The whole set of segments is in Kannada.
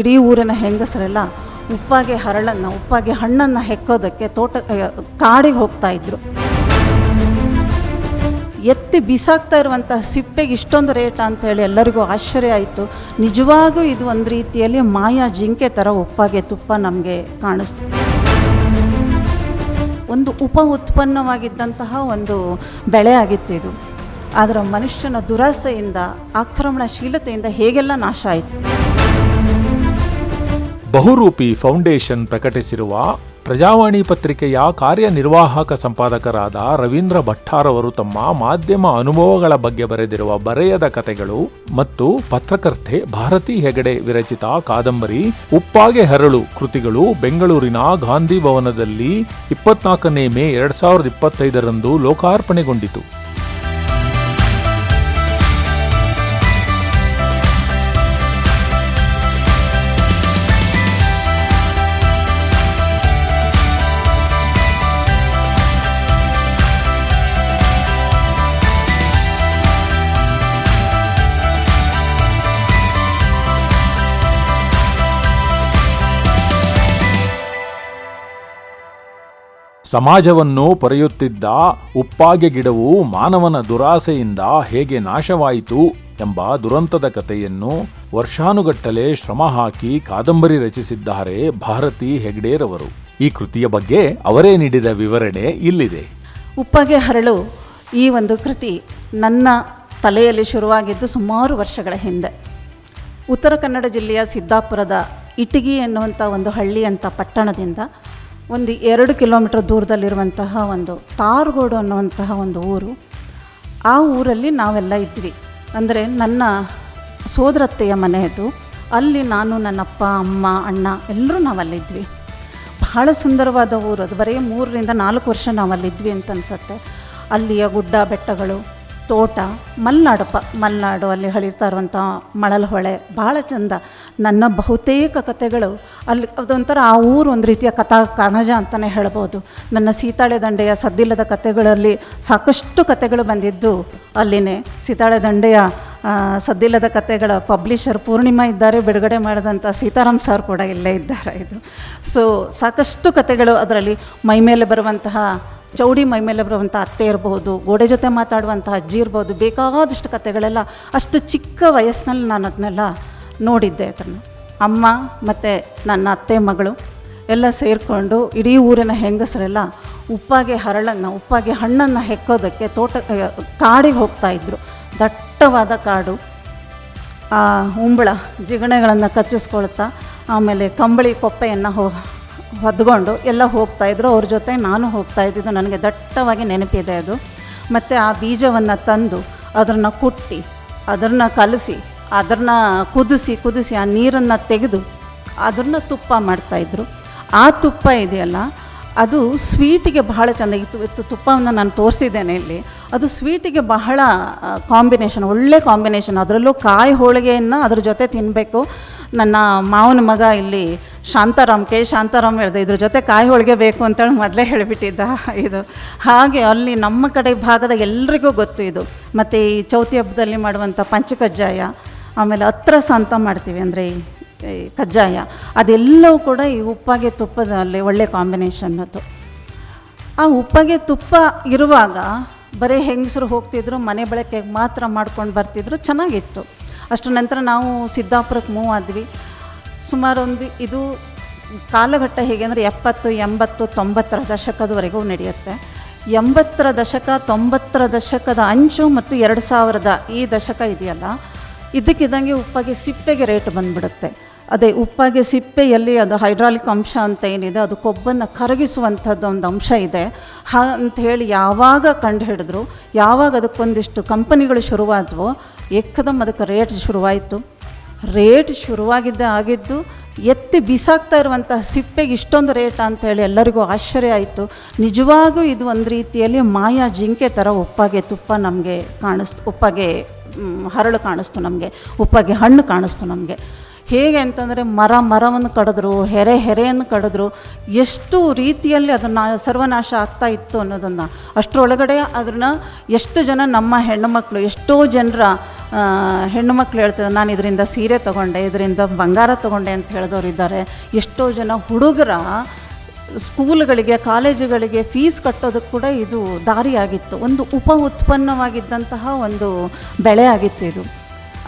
ಇಡೀ ಊರಿನ ಹೆಂಗಸರೆಲ್ಲ ಉಪ್ಪಾಗೆ ಹರಳನ್ನು, ಉಪ್ಪಾಗೆ ಹಣ್ಣನ್ನು ಹೆಕ್ಕೋದಕ್ಕೆ ತೋಟ ಕಾಡಿಗೆ ಹೋಗ್ತಾ ಇದ್ರು. ಎತ್ತಿ ಬಿಸಾಕ್ತಾ ಇರುವಂಥ ಸಿಪ್ಪೆಗೆ ಇಷ್ಟೊಂದು ರೇಟ್ ಅಂತೇಳಿ ಎಲ್ಲರಿಗೂ ಆಶ್ಚರ್ಯ ಆಯಿತು. ನಿಜವಾಗೂ ಇದು ಒಂದು ರೀತಿಯಲ್ಲಿ ಮಾಯಾ ಜಿಂಕೆ ಥರ ಉಪ್ಪಾಗೆ ತುಪ್ಪ ನಮಗೆ ಕಾಣಿಸ್ತು. ಒಂದು ಉಪ ಉತ್ಪನ್ನವಾಗಿದ್ದಂತಹ ಒಂದು ಬೆಳೆ ಆಗಿತ್ತು ಇದು. ಆದರೆ ಮನುಷ್ಯನ ದುರಾಸೆಯಿಂದ, ಆಕ್ರಮಣಶೀಲತೆಯಿಂದ ಹೇಗೆಲ್ಲ ನಾಶ ಆಯಿತು? ಬಹುರೂಪಿ ಫೌಂಡೇಶನ್ ಪ್ರಕಟಿಸಿರುವ ಪ್ರಜಾವಾಣಿ ಪತ್ರಿಕೆಯ ಕಾರ್ಯನಿರ್ವಾಹಕ ಸಂಪಾದಕರಾದ ರವೀಂದ್ರ ಭಟ್ಟಾರವರು ತಮ್ಮ ಮಾಧ್ಯಮ ಅನುಭವಗಳ ಬಗ್ಗೆ ಬರೆದಿರುವ ಬರೆಯದ ಕಥೆಗಳು ಮತ್ತು ಪತ್ರಕರ್ತೆ ಭಾರತಿ ಹೆಗಡೆ ವಿರಚಿತ ಕಾದಂಬರಿ ಉಪ್ಪಾಗೆ ಹರಳು ಕೃತಿಗಳು ಬೆಂಗಳೂರಿನ ಗಾಂಧಿ ಭವನದಲ್ಲಿ ಇಪ್ಪತ್ನಾಲ್ಕನೇ ಮೇ ಎರಡ್ ಸಾವಿರದ ಇಪ್ಪತ್ತೈದರಂದು ಲೋಕಾರ್ಪಣೆಗೊಂಡಿತು. ಸಮಾಜವನ್ನು ಪರೆಯುತ್ತಿದ್ದ ಉಪ್ಪಾಗೆ ಗಿಡವು ಮಾನವನ ದುರಾಸೆಯಿಂದ ಹೇಗೆ ನಾಶವಾಯಿತು ಎಂಬ ದುರಂತದ ಕಥೆಯನ್ನು ವರ್ಷಾನುಗಟ್ಟಲೆ ಶ್ರಮ ಹಾಕಿ ಕಾದಂಬರಿ ರಚಿಸಿದ್ದಾರೆ ಭಾರತಿ ಹೆಗ್ಡೇರವರು. ಈ ಕೃತಿಯ ಬಗ್ಗೆ ಅವರೇ ನೀಡಿದ ವಿವರಣೆ ಇಲ್ಲಿದೆ. ಉಪ್ಪಗೆ ಹರಳು ಈ ಒಂದು ಕೃತಿ ನನ್ನ ತಲೆಯಲ್ಲಿ ಶುರುವಾಗಿದ್ದು ಸುಮಾರು ವರ್ಷಗಳ ಹಿಂದೆ. ಉತ್ತರ ಕನ್ನಡ ಜಿಲ್ಲೆಯ ಸಿದ್ದಾಪುರದ ಇಟಗಿ ಎನ್ನುವಂಥ ಒಂದು ಹಳ್ಳಿ ಅಂತ ಪಟ್ಟಣದಿಂದ ಒಂದು ಎರಡು ಕಿಲೋಮೀಟರ್ ದೂರದಲ್ಲಿರುವಂತಹ ಒಂದು ತಾರ್ಗೋಡು ಅನ್ನುವಂತಹ ಒಂದು ಊರು. ಆ ಊರಲ್ಲಿ ನಾವೆಲ್ಲ ಇದ್ವಿ. ಅಂದರೆ ನನ್ನ ಸೋದರತ್ತೆಯ ಮನೆಯದು. ಅಲ್ಲಿ ನಾನು ನನ್ನಪ್ಪ ಅಮ್ಮ, ಅಣ್ಣ ಎಲ್ಲರೂ ನಾವಲ್ಲಿದ್ವಿ. ಬಹಳ ಸುಂದರವಾದ ಊರು. ಅದು ಬರೀ ಮೂರರಿಂದ ನಾಲ್ಕು ವರ್ಷ ನಾವಲ್ಲಿದ್ವಿ ಅಂತ ಅನಿಸುತ್ತೆ. ಅಲ್ಲಿಯ ಗುಡ್ಡ ಬೆಟ್ಟಗಳು ತೋಟ, ಮಲೆನಾಡಪ್ಪ, ಮಲೆನಾಡು ಅಲ್ಲಿ ಹಳಿರ್ತಾ ಇರುವಂಥ ಮಳಲ್ ಹೊಳೆ ಭಾಳ ಚಂದ. ನನ್ನ ಬಹುತೇಕ ಕಥೆಗಳು ಅಲ್ಲಿ ಅದೊಂಥರ ಆ ಊರು ಒಂದು ರೀತಿಯ ಕಥಾ ಕಣಜ ಅಂತಲೇ ಹೇಳ್ಬೋದು. ನನ್ನ ಸೀತಾಳೆ ದಂಡೆಯ ಸದ್ದಿಲ್ಲದ ಕಥೆಗಳಲ್ಲಿ ಸಾಕಷ್ಟು ಕಥೆಗಳು ಬಂದಿದ್ದು ಅಲ್ಲಿನೇ. ಸೀತಾಳೆ ದಂಡೆಯ ಸದ್ದಿಲ್ಲದ ಕಥೆಗಳ ಪಬ್ಲಿಷರ್ ಪೂರ್ಣಿಮಾ ಇದ್ದಾರೆ, ಬಿಡುಗಡೆ ಮಾಡಿದಂಥ ಸೀತಾರಾಮ್ ಸರ್ ಕೂಡ ಇಲ್ಲೇ ಇದ್ದಾರೆ ಇದು. ಸೊ ಸಾಕಷ್ಟು ಕಥೆಗಳು ಅದರಲ್ಲಿ ಮೈಮೇಲೆ ಬರುವಂತಹ ಚೌಡಿ ಮೈಮೇಲೆ ಬರುವಂಥ ಅತ್ತೆ ಇರಬಹುದು, ಗೋಡೆ ಜೊತೆ ಮಾತಾಡುವಂಥ ಅಜ್ಜಿ ಇರ್ಬೋದು ಬೇಕಾದಷ್ಟು ಕಥೆಗಳೆಲ್ಲ ಅಷ್ಟು ಚಿಕ್ಕ ವಯಸ್ಸಿನಲ್ಲಿ ನಾನು ಅದನ್ನೆಲ್ಲ ನೋಡಿದ್ದೆ ಅದನ್ನು. ಅಮ್ಮ ಮತ್ತು ನನ್ನ ಅತ್ತೆ ಮಗಳು ಎಲ್ಲ ಸೇರಿಕೊಂಡು ಇಡೀ ಊರಿನ ಹೆಂಗಸರೆಲ್ಲ ಉಪ್ಪಾಗೆ ಹರಳನ್ನು, ಉಪ್ಪಾಗೆ ಹಣ್ಣನ್ನು ಹೆಕ್ಕೋದಕ್ಕೆ ತೋಟ ಕಾಡಿಗೆ ಹೋಗ್ತಾ ಇದ್ದರು ದಟ್ಟವಾದ ಕಾಡು, ಆ, ಉಂಬಳ ಜಿಗಣೆಗಳನ್ನು ಕಚ್ಚಿಸ್ಕೊಳ್ತಾ, ಆಮೇಲೆ ಕಂಬಳಿ ಕೊಪ್ಪೆಯನ್ನು ಹೋ ಹೊದ್ಕೊಂಡು ಎಲ್ಲ ಹೋಗ್ತಾಯಿದ್ರು ಅವ್ರ ಜೊತೆ ನಾನು ಹೋಗ್ತಾ ಇದ್ದಿದ್ದು. ನನಗೆ ದಟ್ಟವಾಗಿ ನೆನಪಿದೆ ಅದು. ಮತ್ತು ಆ ಬೀಜವನ್ನು ತಂದು ಅದನ್ನು ಕುಟ್ಟಿ, ಅದನ್ನು ಕಲಸಿ, ಅದನ್ನ ಕುದಿಸಿ ಕುದಿಸಿ ಆ ನೀರನ್ನು ತೆಗೆದು ಅದನ್ನು ತುಪ್ಪ ಮಾಡ್ತಾಯಿದ್ರು ಆ ತುಪ್ಪ ಇದೆಯಲ್ಲ, ಅದು ಸ್ವೀಟಿಗೆ ಬಹಳ ಚೆಂದ ಇತ್ತು. ಇತ್ತು ತುಪ್ಪವನ್ನು ನಾನು ತೋರಿಸಿದ್ದೇನೆ ಇಲ್ಲಿ. ಅದು ಸ್ವೀಟಿಗೆ ಬಹಳ ಕಾಂಬಿನೇಷನ್, ಒಳ್ಳೆ ಕಾಂಬಿನೇಷನ್. ಅದರಲ್ಲೂ ಕಾಯಿ ಹೋಳಿಗೆಯನ್ನು ಅದ್ರ ಜೊತೆ ತಿನ್ನಬೇಕು ನನ್ನ ಮಾವನ ಮಗ ಇಲ್ಲಿ ಶಾಂತಾರಾಮ್, ಕೆ ಶಾಂತಾರಾಮ್ ಹೇಳಿದೆ, ಇದ್ರ ಜೊತೆ ಕಾಯಿ ಹೋಳಿಗೆ ಬೇಕು ಅಂತೇಳಿ ಮೊದಲೇ ಹೇಳಿಬಿಟ್ಟಿದ್ದ ಇದು. ಹಾಗೆ ಅಲ್ಲಿ ನಮ್ಮ ಕಡೆ ಭಾಗದ ಎಲ್ರಿಗೂ ಗೊತ್ತು ಇದು. ಮತ್ತು ಈ ಚೌತಿ ಹಬ್ಬದಲ್ಲಿ ಮಾಡುವಂಥ ಪಂಚಕಜ್ಜಾಯ, ಆಮೇಲೆ ಹತ್ರ ಅಂತ ಮಾಡ್ತೀವಿ ಅಂದರೆ ಈ ಕಜ್ಜಾಯ, ಅದೆಲ್ಲವೂ ಕೂಡ ಈ ಉಪ್ಪಾಗೆ ತುಪ್ಪದಲ್ಲಿ ಒಳ್ಳೆ ಕಾಂಬಿನೇಷನ್ ಅದು. ಆ ಉಪ್ಪಗೆ ತುಪ್ಪ ಇರುವಾಗ ಬರೀ ಹೆಂಗಸರು ಹೋಗ್ತಿದ್ರು, ಮನೆ ಬಳಕೆಗೆ ಮಾತ್ರ ಮಾಡ್ಕೊಂಡು ಬರ್ತಿದ್ರು, ಚೆನ್ನಾಗಿತ್ತು. ಅಷ್ಟರ ನಂತರ ನಾವು ಸಿದ್ದಾಪುರಕ್ಕೆ ಮೂವ್ ಆದ್ವಿ. ಸುಮಾರು ಒಂದು ಇದು ಕಾಲಘಟ್ಟ ಹೇಗೆ ಅಂದರೆ ಎಪ್ಪತ್ತು, ಎಂಬತ್ತು, ತೊಂಬತ್ತರ ದಶಕದವರೆಗೂ ನಡೆಯುತ್ತೆ. ಎಂಬತ್ತರ ದಶಕ, ತೊಂಬತ್ತರ ದಶಕದ ಅಂಚು ಮತ್ತು ಎರಡು ಸಾವಿರದ ಈ ದಶಕ ಇದೆಯಲ್ಲ, ಇದಕ್ಕಿದ್ದಂಗೆ ಉಪ್ಪಾಗೆ ಸಿಪ್ಪೆಗೆ ರೇಟ್ ಬಂದ್ಬಿಡುತ್ತೆ. ಅದೇ ಉಪ್ಪಾಗೆ ಸಿಪ್ಪೆಯಲ್ಲಿ ಅದು ಹೈಡ್ರಾಲಿಕ್ ಅಂಶ ಅಂತ ಏನಿದೆ, ಅದು ಕೊಬ್ಬನ್ನು ಕರಗಿಸುವಂಥದ್ದು ಒಂದು ಅಂಶ ಇದೆ. ಹಾ ಅಂತ ಹೇಳಿ ಯಾವಾಗ ಕಂಡು ಹಿಡಿದ್ರು, ಯಾವಾಗ ಅದಕ್ಕೊಂದಿಷ್ಟು ಕಂಪನಿಗಳು ಶುರುವಾದವೋ, ಏಕದಮ್ ಅದಕ್ಕೆ ರೇಟ್ ಶುರುವಾಯಿತು. ರೇಟ್ ಶುರುವಾಗಿದ್ದೇ ಆಗಿದ್ದು ಎತ್ತಿ ಬಿಸಾಕ್ತಾ ಇರುವಂಥ ಸಿಪ್ಪೆಗೆ ಇಷ್ಟೊಂದು ರೇಟ್ ಅಂತೇಳಿ ಎಲ್ಲರಿಗೂ ಆಶ್ಚರ್ಯ ಆಯಿತು. ನಿಜವಾಗೂ ಇದು ಒಂದು ರೀತಿಯಲ್ಲಿ ಮಾಯಾ ಜಿಂಕೆ ಥರ ಉಪ್ಪಾಗೆ ತುಪ್ಪ ನಮಗೆ ಕಾಣಿಸ್ತು, ಉಪ್ಪಾಗೆ ಹರಳು ಕಾಣಿಸ್ತು ನಮಗೆ, ಉಪ್ಪಾಗೆ ಹಣ್ಣು ಕಾಣಿಸ್ತು ನಮಗೆ. ಹೇಗೆ ಅಂತಂದರೆ ಮರ, ಮರವನ್ನು ಕಡಿದ್ರು, ಹೆರೆ, ಹೆರೆಯನ್ನು ಕಡಿದ್ರು, ಎಷ್ಟು ರೀತಿಯಲ್ಲಿ ಅದನ್ನು ಸರ್ವನಾಶ ಆಗ್ತಾ ಇತ್ತು ಅನ್ನೋದನ್ನು. ಅಷ್ಟರೊಳಗಡೆ ಅದನ್ನು ಎಷ್ಟು ಜನ ನಮ್ಮ ಹೆಣ್ಣುಮಕ್ಕಳು ಎಷ್ಟೋ ಜನರ ಹೆಣ್ಣು ಮಕ್ಳು ಹೇಳ್ತಾರೆ ನಾನು ಇದರಿಂದ ಸೀರೆ ತೊಗೊಂಡೆ, ಇದರಿಂದ ಬಂಗಾರ ತೊಗೊಂಡೆ ಅಂತ ಹೇಳಿದವ್ರು ಇದ್ದಾರೆ. ಎಷ್ಟೋ ಜನ ಹುಡುಗರ ಸ್ಕೂಲ್ಗಳಿಗೆ, ಕಾಲೇಜುಗಳಿಗೆ ಫೀಸ್ ಕಟ್ಟೋದಕ್ಕೆ ಕೂಡ ಇದು ದಾರಿಯಾಗಿತ್ತು. ಒಂದು ಉಪ ಉತ್ಪನ್ನವಾಗಿದ್ದಂತಹ ಒಂದು ಬೆಳೆ ಆಗಿತ್ತು ಇದು.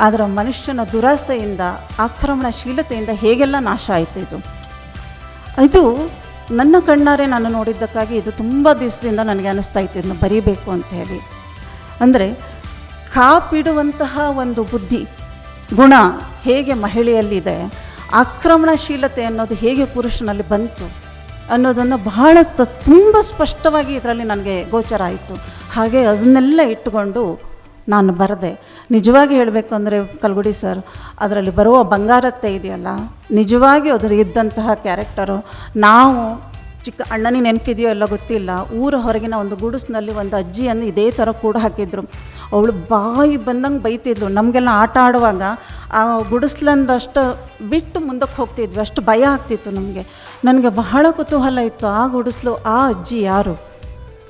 ಆದರೆ ಮನುಷ್ಯನ ದುರಾಸೆಯಿಂದ, ಆಕ್ರಮಣಶೀಲತೆಯಿಂದ ಹೇಗೆಲ್ಲ ನಾಶ ಆಯಿತು ಇದು? ಇದು ನನ್ನ ಕಣ್ಣಾರೆ ನಾನು ನೋಡಿದ್ದಕ್ಕಾಗಿ ಇದು ತುಂಬ ದಿವಸದಿಂದ ನನಗೆ ಅನ್ನಿಸ್ತಾ ಇತ್ತು, ಇದನ್ನು ಬರೀಬೇಕು ಅಂತ ಹೇಳಿ. ಅಂದರೆ ಕಾಪಿಡುವಂತಹ ಒಂದು ಬುದ್ಧಿ, ಗುಣ ಹೇಗೆ ಮಹಿಳೆಯಲ್ಲಿದೆ, ಆಕ್ರಮಣಶೀಲತೆ ಅನ್ನೋದು ಹೇಗೆ ಪುರುಷನಲ್ಲಿ ಬಂತು ಅನ್ನೋದನ್ನು ಬಹಳ ತ ತುಂಬ ಸ್ಪಷ್ಟವಾಗಿ ಇದರಲ್ಲಿ ನನಗೆ ಗೋಚರ ಆಯಿತು. ಹಾಗೆ ಅದನ್ನೆಲ್ಲ ಇಟ್ಟುಕೊಂಡು ನಾನು ಬರೆದೆ. ನಿಜವಾಗಿ ಹೇಳಬೇಕು ಅಂದರೆ, ಕಲ್ಗುಡಿ ಸರ್, ಅದರಲ್ಲಿ ಬರುವ ಬಂಗಾರತ್ತೆ ಇದೆಯಲ್ಲ, ನಿಜವಾಗಿ ಅದರ ಇದ್ದಂತಹ ಕ್ಯಾರೆಕ್ಟರು, ನಾವು ಚಿಕ್ಕ ಅಣ್ಣನಿಗೆ ನೆನಪಿದೆಯೋ ಎಲ್ಲ ಗೊತ್ತಿಲ್ಲ, ಊರ ಹೊರಗಿನ ಒಂದು ಗುಡಿಸ್ನಲ್ಲಿ ಒಂದು ಅಜ್ಜಿಯನ್ನು ಇದೇ ಥರ ಕೂಡ ಹಾಕಿದ್ರು. ಅವಳು ಬಾಯಿ ಬಂದಂಗೆ ಬೈತಿದ್ಲು. ನಮಗೆಲ್ಲ ಆಟ ಆಡುವಾಗ ಆ ಗುಡಿಸ್ಲಂದಷ್ಟು ಬಿಟ್ಟು ಮುಂದಕ್ಕೆ ಹೋಗ್ತಿದ್ವಿ. ಅಷ್ಟು ಭಯ ಆಗ್ತಿತ್ತು ನಮಗೆ. ನನಗೆ ಬಹಳ ಕುತೂಹಲ ಇತ್ತು. ಆ ಗುಡಿಸ್ಲು, ಆ ಅಜ್ಜಿ ಯಾರು?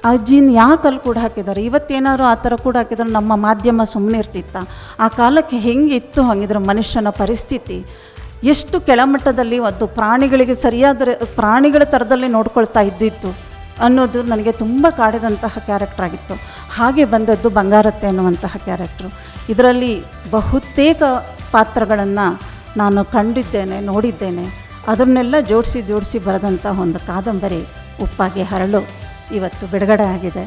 ಆ ಅಜ್ಜಿನ ಯಾಕೆ ಅಲ್ಲಿ ಕೂಡ ಹಾಕಿದ್ದಾರೆ? ಇವತ್ತೇನಾದ್ರು ಆ ಥರ ಕೂಡ ಹಾಕಿದ್ರೆ ನಮ್ಮ ಮಾಧ್ಯಮ ಸುಮ್ಮನೆ ಇರ್ತಿತ್ತ? ಆ ಕಾಲಕ್ಕೆ ಹೆಂಗಿತ್ತು ಹಂಗಿದ್ರೆ ಮನುಷ್ಯನ ಪರಿಸ್ಥಿತಿ? ಎಷ್ಟು ಕೆಳಮಟ್ಟದಲ್ಲಿ ಒಂದು ಪ್ರಾಣಿಗಳಿಗೆ ಸರಿಯಾದ ಪ್ರಾಣಿಗಳ ಥರದಲ್ಲಿ ನೋಡ್ಕೊಳ್ತಾ ಇದ್ದಿತ್ತು ಅನ್ನೋದು ನನಗೆ ತುಂಬ ಕಾಡಿದಂತಹ ಕ್ಯಾರೆಕ್ಟರ್ ಆಗಿತ್ತು. ಹಾಗೆ ಬಂದದ್ದು ಬಂಗಾರತ್ತೆ ಅನ್ನುವಂತಹ ಕ್ಯಾರೆಕ್ಟ್ರು. ಇದರಲ್ಲಿ ಬಹುತೇಕ ಪಾತ್ರಗಳನ್ನು ನಾನು ಕಂಡಿದ್ದೇನೆ, ನೋಡಿದ್ದೇನೆ. ಅದನ್ನೆಲ್ಲ ಜೋಡಿಸಿ ಜೋಡಿಸಿ ಬರೆದಂಥ ಒಂದು ಕಾದಂಬರಿ ಉಪ್ಪಾಗಿ ಹರಳು. ಇವತ್ತು ಬಿಡುಗಡೆ ಆಗಿದೆ.